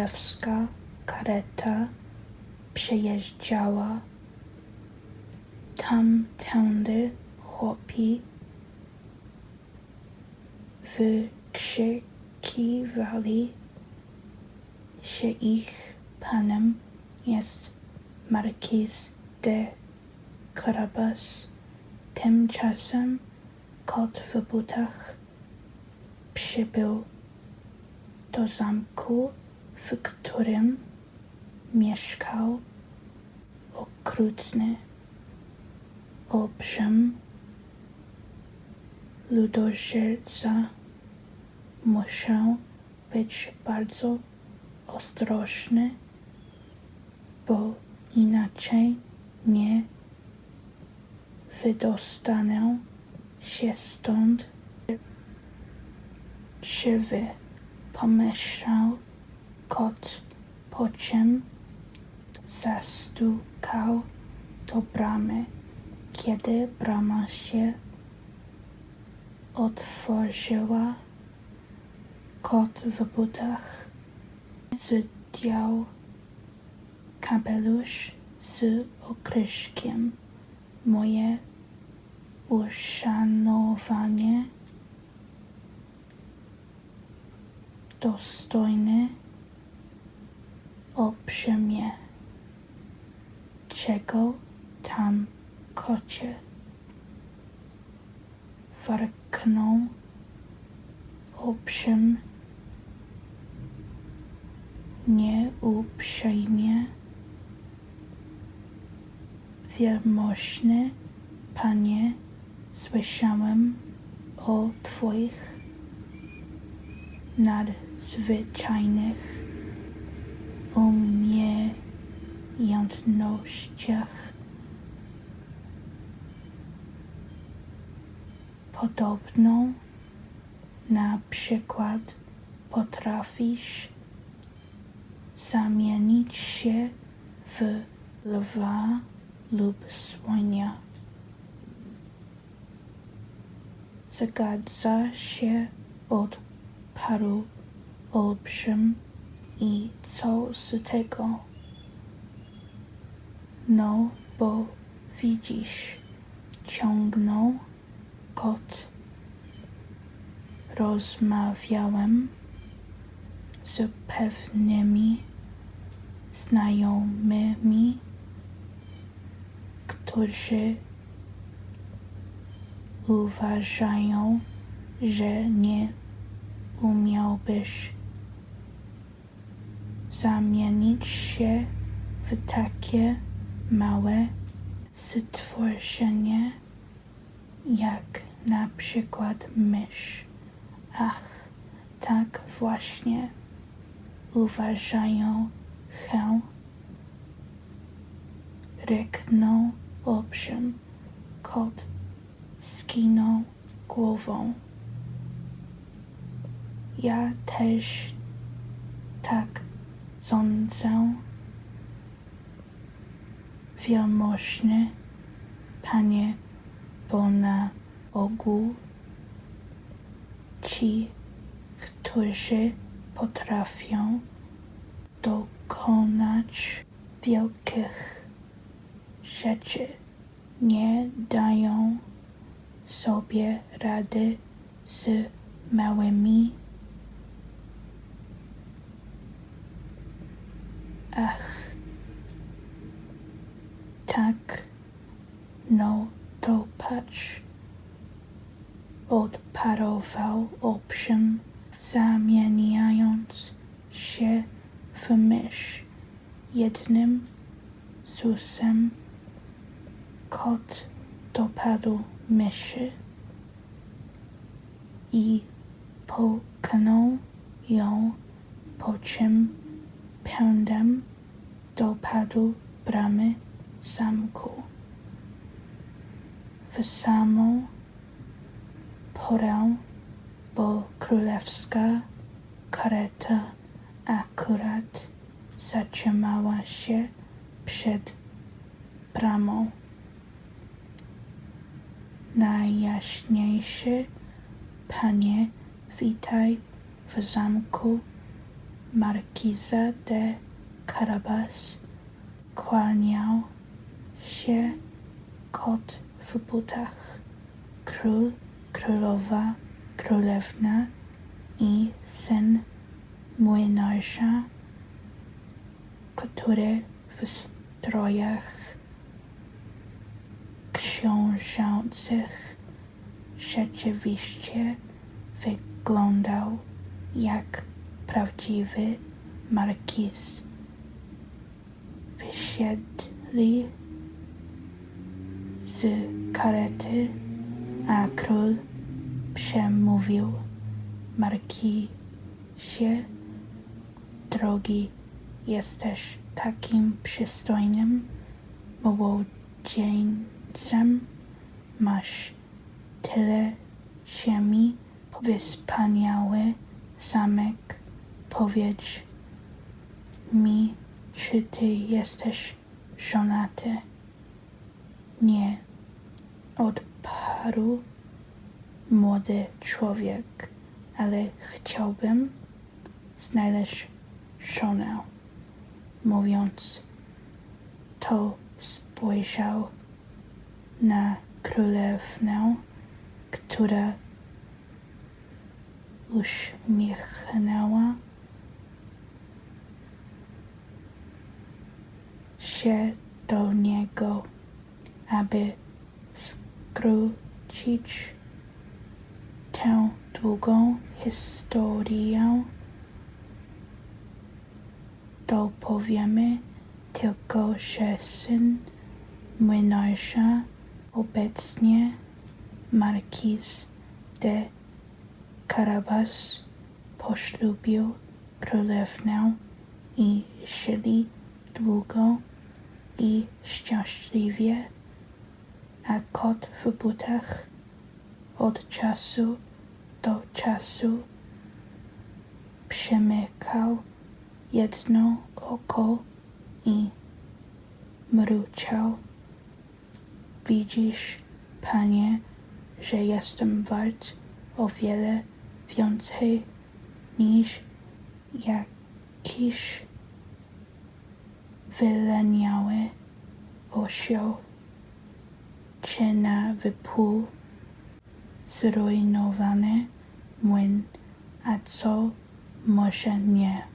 królewska kareta przejeżdżała. Tamtędy chłopi wykrzykiwali, że ich panem jest Markiz de Carabas. Tymczasem kot w butach przybył do zamku, w którym mieszkał okrutny olbrzym ludożerca. Muszę być bardzo ostrożny, bo inaczej nie wydostanę się stąd żywy, pomyślał kot, po czym zastukał do bramy. Kiedy brama się otworzyła, kot w butach zdjął kapelusz z okryszkiem. Moje uszanowanie dostojny olbrzymie. Czego tam kocie? Warknął olbrzym nieuprzejmie. Wielmożny panie, słyszałem o twoich nadzwyczajnych umiejętnościach. Podobno na przykład potrafisz zamienić się w lwa lub słonia. Zagadza się odparł olbrzym i co z tego? No, bo widzisz, ciągnął kot. Rozmawiałem z pewnymi znajomymi, którzy uważają, że nie umiałbyś zamienić się w takie małe stworzenie jak na przykład mysz. Ach, tak właśnie uważają chę. Ryknął olbrzym kot skinął głową. Ja też tak sądzę. Wielmożny panie, bo na ogół ci, którzy potrafią dokonać wielkich rzeczy, nie dają sobie rady z małymi. Ach, tak, no to patrz. Odparował olbrzym, zamieniając się w mysz. Jednym susem kot dopadł myszy i połknął ją, po czym pędem dopadł bramy zamku. W samą porę, bo królewska kareta akurat zatrzymała się przed bramą. Najjaśniejszy panie, witaj w zamku markiza de Carabas kłaniał się kot w butach. Król, królowa, królewna i syn młynarza, który w strojach książących rzeczywiście wyglądał jak prawdziwy markiz. Wysiedli z karety, a król przemówił markizie, drogi, jesteś takim przystojnym młodzieńcem, masz tyle ziemi, wspaniały zamek, powiedz mi, czy ty jesteś żonaty? Nie, odparł młody człowiek, ale chciałbym znaleźć żonę. Mówiąc to, spojrzał na królewnę, która uśmiechnęła się do niego, aby skrócić tę długą historię. Dopowiemy tylko, że syn młynarza obecnie markiz de Carabas poślubił królewnę i żyli długo i szczęśliwie, a kot w butach od czasu do czasu przymykał jedno oko i mruczał. Widzisz, panie, że jestem wart o wiele więcej niż jakiś wyleniały osioł, czy na wypół zrujnowany młyn, a co może nie.